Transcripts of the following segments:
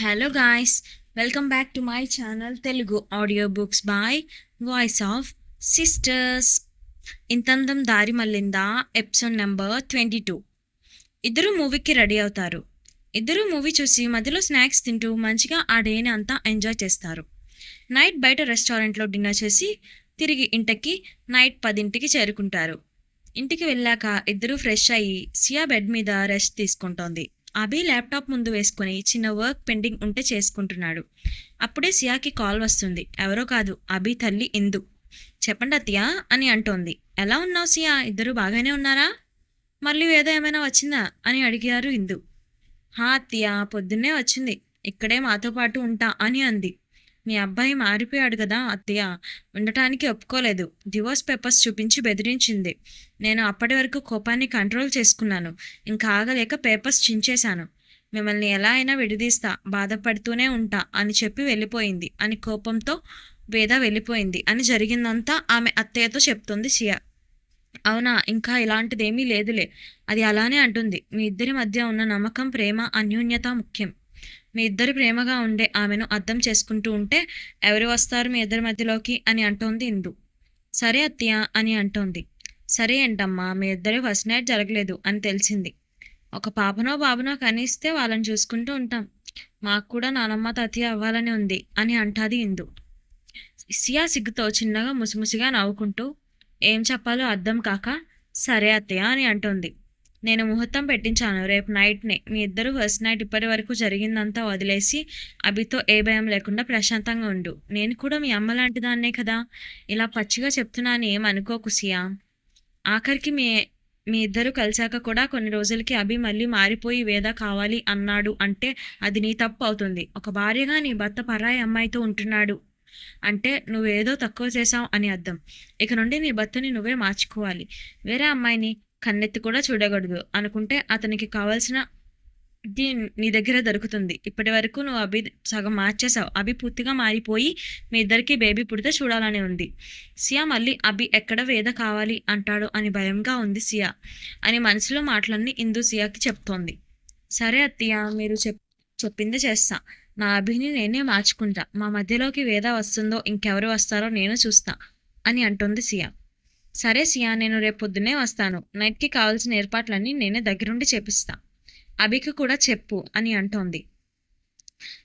Hello guys welcome back to my channel Telugu audio books by voice of sisters ఇంతందం దారి మళ్ళిందా? Episode number twenty two ఇద్దరు మూవీకి ready అవుతారు. ఇద్దరు movie చూసి మధ్యలో స్నాక్స్ తింటూ మంచిగా ఆ డేని అంతా ఎంజాయ్ చేస్తారు. నైట్ బయట రెస్టారెంట్లో డిన్నర్ చేసి తిరిగి ఇంటికి నైట్ పదింటికి చేరుకుంటారు. ఇంటికి వెళ్ళాక ఇద్దరు ఫ్రెష్ అయ్యి సియా బెడ్ మీద రెస్ట్ తీసుకుంటోంది. అభి ల్యాప్టాప్ ముందు వేసుకుని చిన్న వర్క్ పెండింగ్ ఉంటే చేసుకుంటున్నాడు. అప్పుడే సియాకి కాల్ వస్తుంది. ఎవరో కాదు అభి తల్లి ఇందు. చెప్పండి అత్యా అని అంటోంది. ఎలా ఉన్నావు సియా? ఇద్దరు బాగానే ఉన్నారా? మళ్ళీ ఏదో ఏమైనా వచ్చిందా? అని అడిగారు ఇందు. హా అత్తయ్య పొద్దున్నే వచ్చింది. ఇక్కడే మాతో పాటు ఉంటా అని అంది. మీ అబ్బాయి మారిపోయాడు కదా అత్తయ్య. ఉండటానికి ఒప్పుకోలేదు. డివోర్స్ పేపర్స్ చూపించి బెదిరించింది. నేను అప్పటి వరకు కోపాన్ని కంట్రోల్ చేసుకున్నాను. ఇంకా ఆగలేక పేపర్స్ చించేశాను. మిమ్మల్ని ఎలా అయినా విడదీస్తా బాధపడుతూనే ఉంటా అని చెప్పి వెళ్ళిపోయింది. అని కోపంతో వేద వెళ్ళిపోయింది. అని జరిగిందంతా ఆమె అత్తయ్యతో చెప్తుంది సియా. అవునా ఇంకా ఇలాంటిదేమీ లేదులే. అది అలానే అంటుంది. మీ ఇద్దరి మధ్య ఉన్న నమ్మకం ప్రేమ అన్యోన్యత ముఖ్యం. మీ ఇద్దరు ప్రేమగా ఉండే ఆమెను అర్థం చేసుకుంటూ ఉంటే ఎవరు వస్తారు మీ ఇద్దరి మధ్యలోకి అని అంటోంది ఇందు. సరే అత్తయ్య అని అంటోంది. సరే ఏంటమ్మా మీ ఇద్దరు ఫస్ట్ నైట్ జరగలేదు అని తెలిసింది. ఒక పాపనో బాబునో కనిస్తే వాళ్ళని చూసుకుంటూ ఉంటాం. మాకు కూడా నానమ్మ తాతయ్య అవ్వాలని ఉంది అని అంటాది ఇందు. సియా సిగ్గుతో చిన్నగా ముసిముసిగా నవ్వుకుంటూ ఏం చెప్పాలో అర్థం కాక సరే అత్తయ్య అని అంటోంది. నేను ముహూర్తం పెట్టించాను. రేపు నైట్నే మీ ఇద్దరు ఫస్ట్ నైట్ ఇప్పటి వరకు జరిగిందంతా వదిలేసి అభితో ఏ భయం లేకుండా ప్రశాంతంగా ఉండు. నేను కూడా మీ అమ్మ లాంటి దాన్నే కదా. ఇలా పచ్చిగా చెప్తున్నాను ఏమనుకోకు సియా. ఆఖరికి మీ మీ ఇద్దరు కలిశాక కూడా కొన్ని రోజులకి అభి మళ్ళీ మారిపోయి వేద కావాలి అన్నాడు అంటే అది నీ తప్పు అవుతుంది. ఒక భార్యగా నీ భర్త పరాయి అమ్మాయితో ఉంటున్నాడు అంటే నువ్వేదో తక్కువ చేసావు అని అర్థం. ఇక నుండి నీ భర్తని నువ్వే మార్చుకోవాలి. వేరే అమ్మాయిని కన్నెత్తి కూడా చూడకూడదు. అనుకుంటే అతనికి కావాల్సిన ఇది నీ దగ్గర దొరుకుతుంది. ఇప్పటి వరకు నువ్వు అభి సగం మార్చేసావు అభి పూర్తిగా మారిపోయి మీ ఇద్దరికి బేబీ పుడితే చూడాలని ఉంది. సియా మళ్ళీ అభి ఎక్కడ వేద కావాలి అంటాడు అని భయంగా ఉంది సియా. అని మనసులో మాటలన్నీ ఇందు సియాకి చెప్తోంది. సరే అత్తయ్య మీరు చెప్ చెప్పింది చేస్తా. నా అభిని నేనే మార్చుకుంటా. మా మధ్యలోకి వేద వస్తుందో ఇంకెవరు వస్తారో నేను చూస్తా అని అంటుంది సియా. సరే సియా నేను రేపు వస్తాను. నైట్కి కావాల్సిన ఏర్పాట్లన్నీ నేనే దగ్గరుండి చేపిస్తా. అభికి కూడా చెప్పు అని అంటోంది.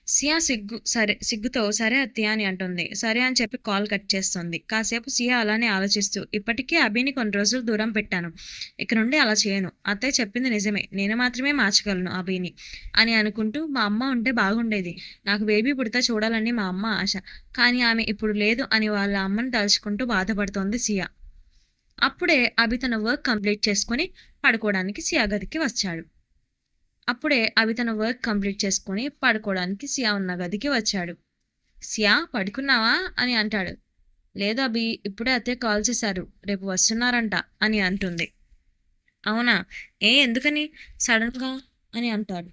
సియా సిగ్గు సరే సిగ్గుతో సరే అత్తయ్య అని అంటుంది. సరే అని చెప్పి కాల్ కట్ చేస్తుంది. కాసేపు సియా అలానే ఆలోచిస్తూ ఇప్పటికీ అభిని కొన్ని రోజులు దూరం పెట్టాను. ఇక నుండి అలా చేయను. అత్తయ్య చెప్పింది నిజమే. నేను మాత్రమే మార్చగలను అభిని అని అనుకుంటూ మా అమ్మ ఉంటే బాగుండేది. నాకు బేబీ పుడితే చూడాలని మా అమ్మ ఆశ. కానీ ఆమె ఇప్పుడు లేదు అని వాళ్ళ అమ్మని తలుచుకుంటూ బాధపడుతోంది సియా. అప్పుడే అభి తన వర్క్ కంప్లీట్ చేసుకొని పడుకోవడానికి సియా గదికి వచ్చాడు. అప్పుడే అవి తన వర్క్ కంప్లీట్ చేసుకొని పడుకోవడానికి సియా ఉన్న గదికి వచ్చాడు. సియా పడుకున్నావా? అని అంటాడు. లేదు అభి ఇప్పుడే అత్తయ్య కాల్ చేశారు. రేపు వస్తున్నారంట అని అంటుంది. అవునా? ఏ ఎందుకని? సడన్గా? అని అంటాడు.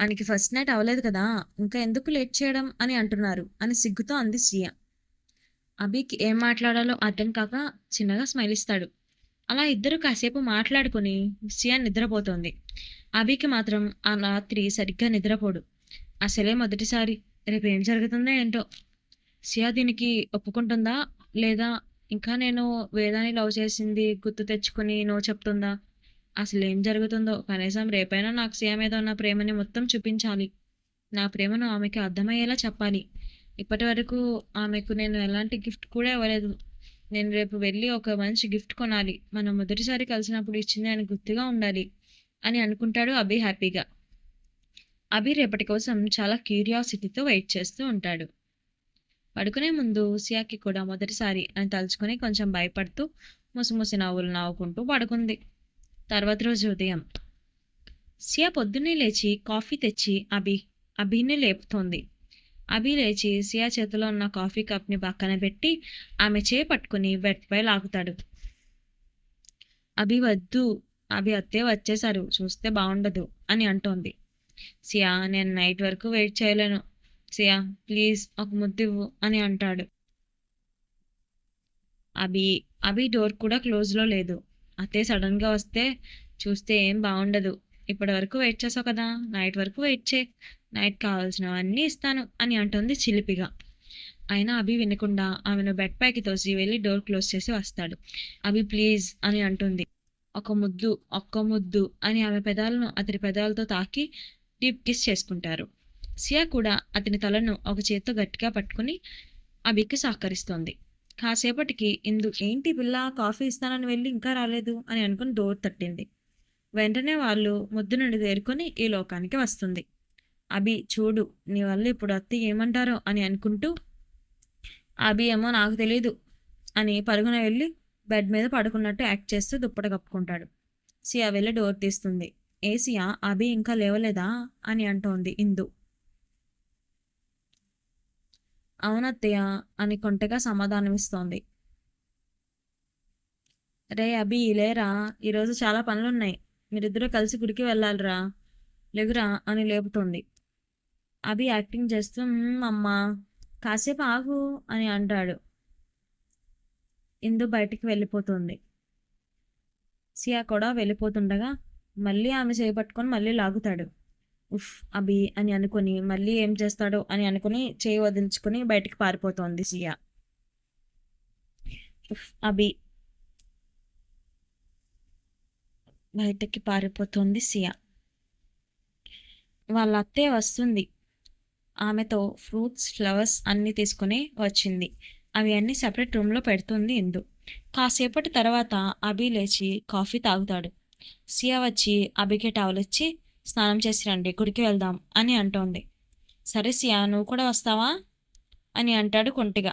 ఆయనకి ఫస్ట్ నైట్ అవ్వలేదు కదా ఇంకా ఎందుకు లేట్ చేయడం? అని అంటున్నారు అని సిగ్గుతో అంది సియా. అభికి ఏం మాట్లాడాలో అర్థం కాక చిన్నగా స్మైల్ ఇస్తాడు. అలా ఇద్దరు కాసేపు మాట్లాడుకుని సియా నిద్రపోతోంది. అభికి మాత్రం ఆ రాత్రి సరిగ్గా నిద్రపోడు. అసలే మొదటిసారి రేపు ఏం జరుగుతుందో ఏంటో. సియా దీనికి ఒప్పుకుంటుందా? లేదా ఇంకా నేను వేదాన్ని లవ్ చేసింది గుర్తు తెచ్చుకుని నో చెప్తుందా? అసలు ఏం జరుగుతుందో? కనీసం రేపైనా నాకు సియా మీద ఉన్న ప్రేమని మొత్తం చూపించాలి. నా ప్రేమను ఆమెకి అర్థమయ్యేలా చెప్పాలి. ఇప్పటి వరకు ఆమెకు నేను ఎలాంటి గిఫ్ట్ కూడా ఇవ్వలేదు. నేను రేపు వెళ్ళి ఒక మంచి గిఫ్ట్ కొనాలి. మనం మొదటిసారి కలిసినప్పుడు ఇచ్చింది ఆయన గుర్తుగా ఉండాలి అని అనుకుంటాడు అభి హ్యాపీగా. అభి రేపటి కోసం చాలా క్యూరియాసిటీతో వెయిట్ చేస్తూ ఉంటాడు. పడుకునే ముందు సియాకి కూడా మొదటిసారి అని తలుచుకొని కొంచెం భయపడుతూ ముసిముసి నవ్వులు నవ్వుకుంటూ పడుకుంది. తర్వాత రోజు ఉదయం. సియా పొద్దున్నే లేచి కాఫీ తెచ్చి అభి అభిని లేపుతోంది. అభి లేచి సియా చేతిలో ఉన్న కాఫీ కప్ని పక్కన పెట్టి ఆమె చే పట్టుకుని బెడ్పై లాగుతాడు. అభి వద్దు అభి అత్తే వచ్చేశారు చూస్తే బాగుండదు అని అంటోంది. సియా నేను నైట్ వరకు వెయిట్ చేయలేను. సియా ప్లీజ్ ఒక ముద్దివ్వు అని అంటాడు. అభి అభి డోర్ కూడా క్లోజ్లో లేదు. అత్తే సడన్గా వస్తే చూస్తే ఏం బాగుండదు ఇప్పటి వరకు వెయిట్ చేసావు కదా నైట్ వరకు వెయిట్ చే నైట్ కావాల్సినవన్నీ ఇస్తాను అని అంటుంది చిలిపిగా. అయినా అభి వినకుండా ఆమెను బెడ్ పైకి తోసి వెళ్ళి డోర్ క్లోజ్ చేసి వస్తాడు. అభి ప్లీజ్ అని అంటుంది. ఒక ముద్దు ఒక్క ముద్దు అని ఆమె పెదాలను అతని పెదాలతో తాకి డీప్ కిస్ చేసుకుంటారు. సియా కూడా అతని తలను ఒక చేత్తో గట్టిగా పట్టుకుని అభికి సహకరిస్తోంది. కాసేపటికి ఇందు ఏంటి పిల్ల? కాఫీ ఇస్తానని వెళ్ళి ఇంకా రాలేదు అని అనుకుని డోర్ తట్టింది. వెంటనే వాళ్ళు ముద్దు నుండి తేరుకొని ఈ లోకానికి వస్తుంది. అభి చూడు నీ వల్ల ఇప్పుడు అత్తి ఏమంటారో అని అనుకుంటూ అభి ఏమో నాకు తెలీదు అని పరుగున వెళ్ళి బెడ్ మీద పడుకున్నట్టు యాక్ట్ చేస్తూ దుప్పట కప్పుకుంటాడు. సియా వెళ్ళి డోర్ తీస్తుంది. ఏ సియా అభి ఇంకా లేవలేదా అని అంటోంది ఇందు. అవునత్తయ్య అని కొంటగా సమాధానమిస్తోంది రే అభి లేరా? ఈరోజు చాలా పనులున్నాయి. మీరిద్దరూ కలిసి గుడికి వెళ్ళాలిరా. లేవురా అని లేపుతుంది. అభి యాక్టింగ్ చేస్తూ అమ్మా కాసేపు ఆగు అని అంటాడు. ఇందు బయటికి వెళ్ళిపోతుంది. సియా కూడా వెళ్ళిపోతుండగా మళ్ళీ ఆమె చేపట్టుకొని మళ్ళీ లాగుతాడు. ఉఫ్ అభి అని అనుకుని మళ్ళీ ఏం చేస్తాడో అని అనుకుని చేయి వదిలించుకొని బయటికి పారిపోతోంది సియా. ఉఫ్ అభి బయటకి పారిపోతుంది సియా. వాళ్ళ అత్తే వస్తుంది. ఆమెతో ఫ్రూట్స్ ఫ్లవర్స్ అన్నీ తీసుకుని వచ్చింది. అవి అన్నీ సెపరేట్ రూమ్లో పెడుతుంది ఇందు. కాసేపటి తర్వాత అభి లేచి కాఫీ తాగుతాడు. సియా వచ్చి అభికి టవల్ ఇచ్చి స్నానం చేసి రండి గుడికి వెళ్దాం అని అంటోంది. సరే సియా నువ్వు కూడా వస్తావా? అని అంటాడు కొంటిగా.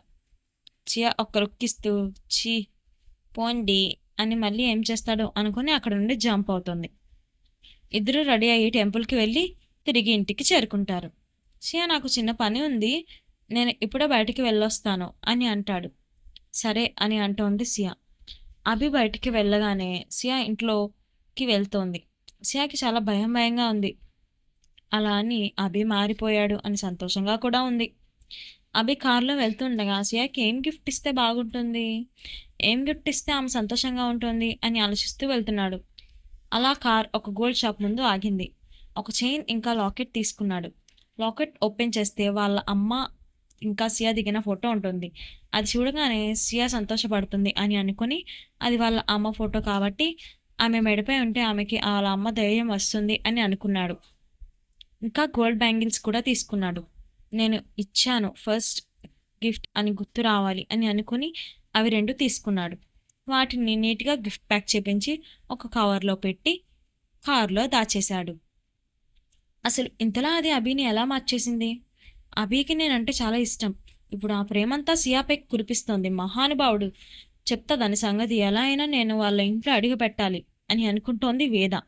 సియా ఒక్క రుక్కిస్తూ చీ పోండి అని మళ్ళీ ఏం చేస్తాడో అనుకుని అక్కడ నుండి జంప్ అవుతుంది. ఇద్దరు రెడీ అయ్యి టెంపుల్కి వెళ్ళి తిరిగి ఇంటికి చేరుకుంటారు. సియా నాకు చిన్న పని ఉంది. నేను ఇప్పుడే బయటికి వెళ్ళొస్తాను అని అంటాడు. సరే అని అంటోంది సియా అభి బయటికి వెళ్ళగానే సియా ఇంట్లోకి వెళ్తోంది. సియాకి చాలా భయం భయంగా ఉంది. అలా అని అభి మారిపోయాడు అని సంతోషంగా కూడా ఉంది. అభి కారులో వెళ్తుండగా సియాకి ఏం గిఫ్ట్ ఇస్తే బాగుంటుంది? ఏం గిఫ్ట్ ఇస్తే ఆమె సంతోషంగా ఉంటుంది అని ఆలోచిస్తూ వెళ్తున్నాడు. అలా కార్ ఒక గోల్డ్ షాప్ ముందు ఆగింది. ఒక చైన్ ఇంకా లాకెట్ తీసుకున్నాడు. లాకెట్ ఓపెన్ చేస్తే వాళ్ళ అమ్మ ఇంకా సియా దిగిన ఫోటో ఉంటుంది. అది చూడగానే సియా సంతోషపడుతుంది అని అనుకుని అది వాళ్ళ అమ్మ ఫోటో కాబట్టి ఆమె మెడపై ఉంటే ఆమెకి వాళ్ళ అమ్మ ధైర్యం వస్తుంది అని అనుకున్నాడు. ఇంకా గోల్డ్ బ్యాంగిల్స్ కూడా తీసుకున్నాడు. నేను ఇచ్చాను ఫస్ట్ గిఫ్ట్ అని గుర్తు రావాలి అని అనుకుని అవి రెండు తీసుకున్నాడు. వాటిని నీట్గా గిఫ్ట్ ప్యాక్ చేపించి ఒక కవర్లో పెట్టి కారులో దాచేశాడు. అసలు ఇంతలా అది అభిని ఎలా మార్చేసింది? అభికి నేనంటే చాలా ఇష్టం. ఇప్పుడు ఆ ప్రేమంతా సియాపై కురిపిస్తోంది. మహానుభావుడు చెప్తా దాని సంగతి ఎలా అయినా నేను వాళ్ళ ఇంట్లో అడుగు పెట్టాలి అని అనుకుంటోంది వేద.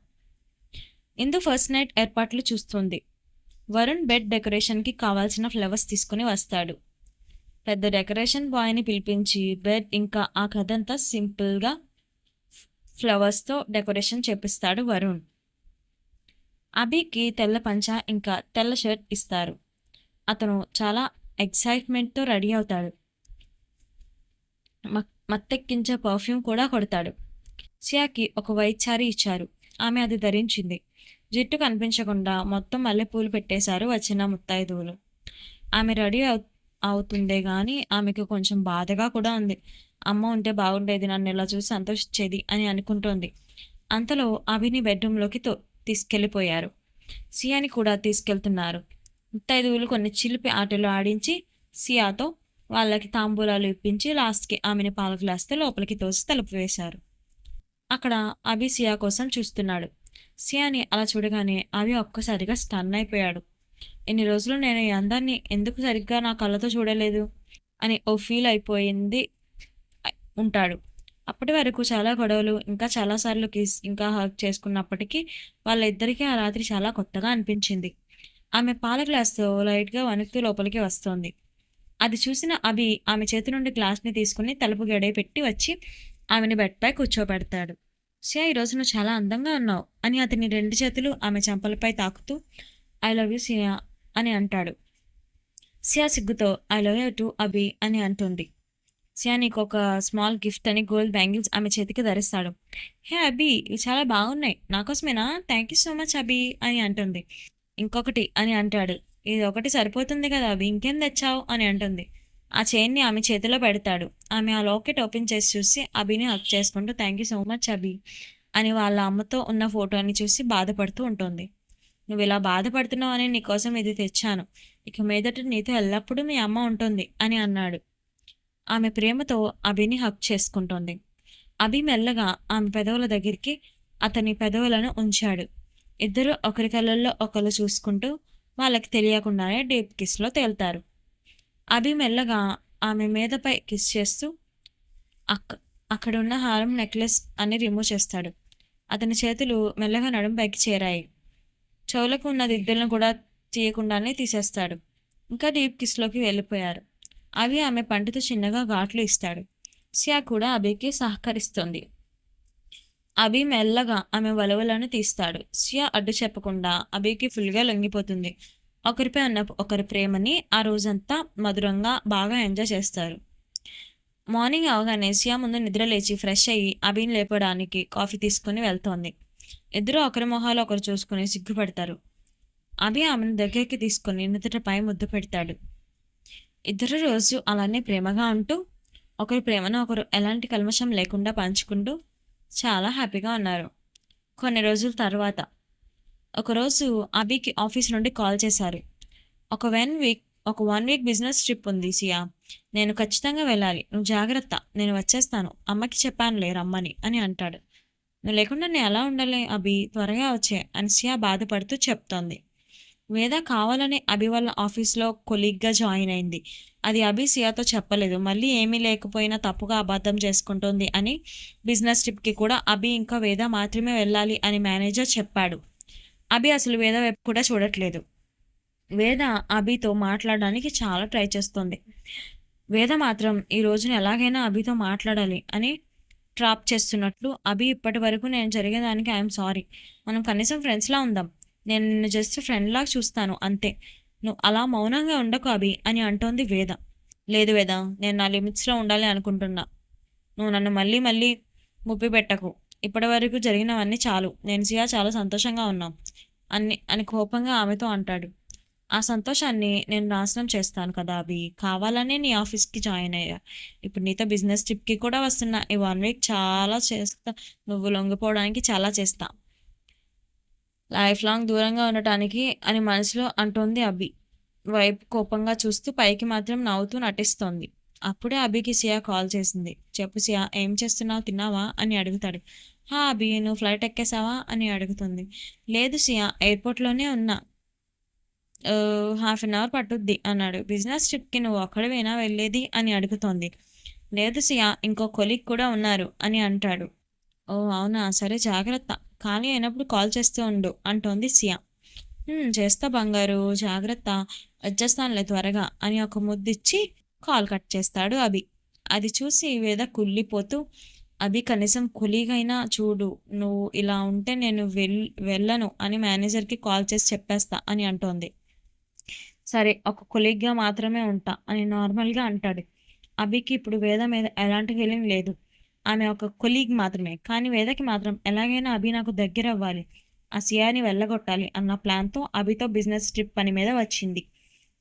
ఇందు ఫస్ట్ నైట్ ఏర్పాట్లు చూస్తుంది. వరుణ్ బెడ్ డెకరేషన్కి కావాల్సిన ఫ్లవర్స్ తీసుకుని వస్తాడు. పెద్ద డెకరేషన్ బాయ్ని పిలిపించి బెడ్ ఇంకా ఆ కథంతా సింపుల్గా ఫ్లవర్స్తో డెకరేషన్ చేపిస్తాడు వరుణ్. అభికి తెల్ల పంచ ఇంకా తెల్ల షర్ట్ ఇస్తారు. అతను చాలా ఎక్సైట్మెంట్తో రెడీ అవుతాడు. మత్తెక్కించే పర్ఫ్యూమ్ కూడా కొడతాడు. సియాకి ఒక వైట్ శారీ ఇచ్చారు. ఆమె అది ధరించింది. జుట్టు కనిపించకుండా మొత్తం మల్లెపూలు పెట్టేశారు వచ్చిన ముత్తైదువులు. ఆమె రెడీ అవు అవుతుందే కానీ ఆమెకు కొంచెం బాధగా కూడా ఉంది. అమ్మ ఉంటే బాగుండేది నన్ను ఇలా చూసి సంతోషించేది అని అనుకుంటోంది. అంతలో అభిని బెడ్రూమ్లోకి తో తీసుకెళ్ళిపోయారు. సియాని కూడా తీసుకెళ్తున్నారు. ముత్తైదువులు కొన్ని చిలిపి ఆటలు ఆడించి సియాతో వాళ్ళకి తాంబూలాలు ఇప్పించి లాస్ట్కి ఆమెని పాల గ్లాస్తో లోపలికి తోసి తలుపు వేశారు. అక్కడ అభి సియా కోసం చూస్తున్నాడు. సియాని అలా చూడగానే అభి ఒక్కసారిగా స్టన్ అయిపోయాడు. ఇన్ని రోజులు నేను ఈ అందాన్ని ఎందుకు సరిగ్గా నా కళ్ళతో చూడలేదు అని ఓ ఫీల్ అయిపోయింది ఉంటాడు. అప్పటి వరకు చాలా గొడవలు ఇంకా చాలాసార్లు కిస్ ఇంకా హక్ చేసుకున్నప్పటికీ వాళ్ళిద్దరికీ ఆ రాత్రి చాలా కొత్తగా అనిపించింది. ఆమె పాల గ్లాస్తో లైట్గా వణుకుతూ లోపలికి వస్తోంది. అది చూసిన అభి ఆమె చేతి నుండి గ్లాస్ని తీసుకుని తలుపు గడే పెట్టి వచ్చి ఆమెని బెడ్పై కూర్చోబెడతాడు. సియా ఈరోజు నువ్వు చాలా అందంగా ఉన్నావు అని అతని రెండు చేతులు ఆమె చెంపలపై తాకుతూ ఐ లవ్ యూ సియా అని అంటాడు. సియా సిగ్గుతో I love you too Abhi అని అంటుంది. సియా నీకు ఒక స్మాల్ గిఫ్ట్ అని గోల్డ్ బ్యాంగిల్స్ ఆమె చేతికి ధరిస్తాడు. హే అభి ఇవి చాలా బాగున్నాయి. నాకోసమేనా thank you so much Abhi అని అంటుంది. ఇంకొకటి అని అంటాడు. ఇది ఒకటి సరిపోతుంది కదా అభి ఇంకేం తెచ్చావు? అని అంటుంది. ఆ చైన్ని ఆమె చేతిలో పెడతాడు. ఆమె ఆ లాకెట్ ఓపెన్ చేసి చూసి అభిని హక్ చేసుకుంటూ thank you so much Abhi అని వాళ్ళ అమ్మతో ఉన్న ఫోటోని చూసి బాధపడుతూ ఉంటుంది. నువ్వు ఇలా బాధపడుతున్నావు అని నీకోసం ఇది తెచ్చాను. ఇక మీదట నీతో ఎల్లప్పుడూ మీ అమ్మ ఉంటుంది అని అన్నాడు. ఆమె ప్రేమతో అభిని హక్ చేసుకుంటోంది. అభి మెల్లగా ఆమె పెదవుల దగ్గరికి అతని పెదవులను ఉంచాడు. ఇద్దరు ఒకరి కళ్ళల్లో ఒకరు చూసుకుంటూ వాళ్ళకి తెలియకుండానే డీప్ కిస్లో తేలుతారు. అభి మెల్లగా ఆమె మీదపై కిస్ చేస్తూ అక్క అక్కడున్న హారం నెక్లెస్ అని రిమూవ్ చేస్తాడు. అతని చేతులు మెల్లగా నడుంపైకి చేరాయి. చెవులకు ఉన్న దిద్దులను కూడా తీయకుండానే తీసేస్తాడు. ఇంకా డీప్ కిస్లోకి వెళ్ళిపోయారు. అవి ఆమె పంటితో చిన్నగా ఘాట్లు ఇస్తాడు. సియా కూడా అభికి సహకరిస్తుంది. అభి మెల్లగా ఆమె వలవలను తీస్తాడు. సియా అడ్డు చెప్పకుండా అభికి ఫుల్గా లొంగిపోతుంది. ఒకరిపై ఉన్న ఒకరి ప్రేమని ఆ రోజంతా మధురంగా బాగా ఎంజాయ్ చేస్తారు. మార్నింగ్ అవగానే సియా ముందు నిద్ర లేచి ఫ్రెష్ అయ్యి అభిని లేపడానికి కాఫీ తీసుకుని వెళ్తోంది. ఇద్దరు ఒకరి మొహాలు ఒకరు చూసుకుని సిగ్గుపడతారు. అభి ఆమెను దగ్గరికి తీసుకుని నిద్రపై ముద్దు పెడతాడు. ఇద్దరు రోజు అలానే ప్రేమగా ఉంటూ ఒకరి ప్రేమను ఒకరు ఎలాంటి కల్మషం లేకుండా పంచుకుంటూ చాలా హ్యాపీగా ఉన్నారు. కొన్ని రోజుల తర్వాత ఒకరోజు అభికి ఆఫీస్ నుండి కాల్ చేశారు. ఒక వన్ వీక్ ఒక వన్ వీక్ బిజినెస్ ట్రిప్ ఉంది సియా. నేను ఖచ్చితంగా వెళ్ళాలి. నువ్వు జాగ్రత్త. నేను వచ్చేస్తాను. అమ్మకి చెప్పానులే రమ్మని అని అంటాడు. నువ్వు లేకుండా నేను ఎలా ఉండాలి అభి? త్వరగా వచ్చే. అని సియా బాధపడుతూ చెప్తోంది. వేద కావాలని అభి వాళ్ళ ఆఫీస్లో కొలీగ్గా జాయిన్ అయింది. అది అభి సియాతో చెప్పలేదు. మళ్ళీ ఏమీ లేకపోయినా తప్పుగా అబద్ధం చేసుకుంటుంది అని బిజినెస్ ట్రిప్కి కూడా అభి ఇంకా వేద మాత్రమే వెళ్ళాలి అని మేనేజర్ చెప్పాడు. అభి అసలు వేద వైపు కూడా చూడట్లేదు. వేద అభితో మాట్లాడడానికి చాలా ట్రై చేస్తుంది. వేద మాత్రం ఈ రోజున ఎలాగైనా అభితో మాట్లాడాలి అని ట్రాప్ చేస్తున్నట్లు. అభి ఇప్పటి వరకు నేను జరిగేదానికి ఐఎమ్ సారీ. మనం కనీసం ఫ్రెండ్స్లా ఉందాం. నేను నిన్ను జస్ట్ ఫ్రెండ్లా చూస్తాను అంతే. నువ్వు అలా మౌనంగా ఉండకు అభి అని అంటోంది వేద. లేదు వేద నేను నా లిమిట్స్లో ఉండాలి అనుకుంటున్నా. నువ్వు నన్ను మళ్ళీ మళ్ళీ ముప్పి పెట్టకు. ఇప్పటి వరకు జరిగినవన్నీ చాలు. నేను సియా చాలా సంతోషంగా ఉన్నాం. అన్ని అని కోపంగా ఆమెతో అంటాడు. ఆ సంతోషాన్ని నేను నాశనం చేస్తాను కదా అభి. కావాలనే నీ ఆఫీస్కి జాయిన్ అయ్యా. ఇప్పుడు నీతో బిజినెస్ ట్రిప్కి కూడా వస్తున్నా. ఈ వన్ వీక్ చాలా చేస్తా. నువ్వు లొంగిపోవడానికి చాలా చేస్తా. లైఫ్ లాంగ్ దూరంగా ఉండటానికి అని మనసులో అంటోంది అభి. వైపు కోపంగా చూస్తూ పైకి మాత్రం నవ్వుతూ నటిస్తోంది. అప్పుడే అభికి సియా కాల్ చేసింది. చెప్పు సియా ఏం చేస్తున్నావు? తిన్నావా? అని అడుగుతాడు. హా అభి నువ్వు ఫ్లైట్ ఎక్కేసావా? అని అడుగుతుంది. లేదు సియా ఎయిర్పోర్ట్లోనే ఉన్నా. హాఫ్ అన్ అవర్ పట్టుద్ది అన్నాడు. బిజినెస్ ట్రిప్కి నువ్వు ఒక్కడవేనా వెళ్ళేది? అని అడుగుతోంది. లేదు సియా ఇంకో కొలిక్ కూడా ఉన్నారు అని అంటాడు. ఓ అవునా? సరే జాగ్రత్త. ఖాళీ అయినప్పుడు కాల్ చేస్తూ ఉండు అంటోంది సియా. చేస్తా బంగారు జాగ్రత్త. వచ్చేస్తానులే త్వరగా అని ఒక ముద్దిచ్చి కాల్ కట్ చేస్తాడు అభి. అది చూసి వేద కుళ్ళిపోతూ అభి కనీసం కొలీగైనా చూడు. నువ్వు ఇలా ఉంటే నేను వెల్ వెళ్ళను అని మేనేజర్కి కాల్ చేసి చెప్పేస్తా అని అంటోంది. సరే ఒక కొలీగ్గా మాత్రమే ఉంటా అని నార్మల్గా అంటాడు. అభికి ఇప్పుడు వేద మీద ఎలాంటి ఫీలింగ్ లేదు. ఆమె ఒక కొలీగ్ మాత్రమే. కానీ వేదకి మాత్రం ఎలాగైనా అభి నాకు దగ్గర అవ్వాలి. ఆ సియాని వెళ్ళగొట్టాలి అన్న ప్లాన్తో అభితో బిజినెస్ ట్రిప్ పని మీద వచ్చింది.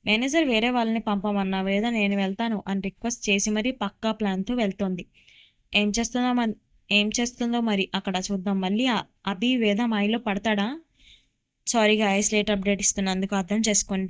మేనేజర్ వేరే వాళ్ళని పంపమన్నా వేద నేను వెళ్తాను అని రిక్వెస్ట్ చేసి మరీ పక్కా ప్లాన్తో వెళ్తోంది. ఏం చేస్తుందో ఏం చేస్తుందో మరి అక్కడ చూద్దాం. మళ్ళీ అభి వేద మాయిలో పడతాడా? సారీగా ఐస్ లేట్ అప్డేట్ ఇస్తున్నందుకు అర్థం చేసుకోండి.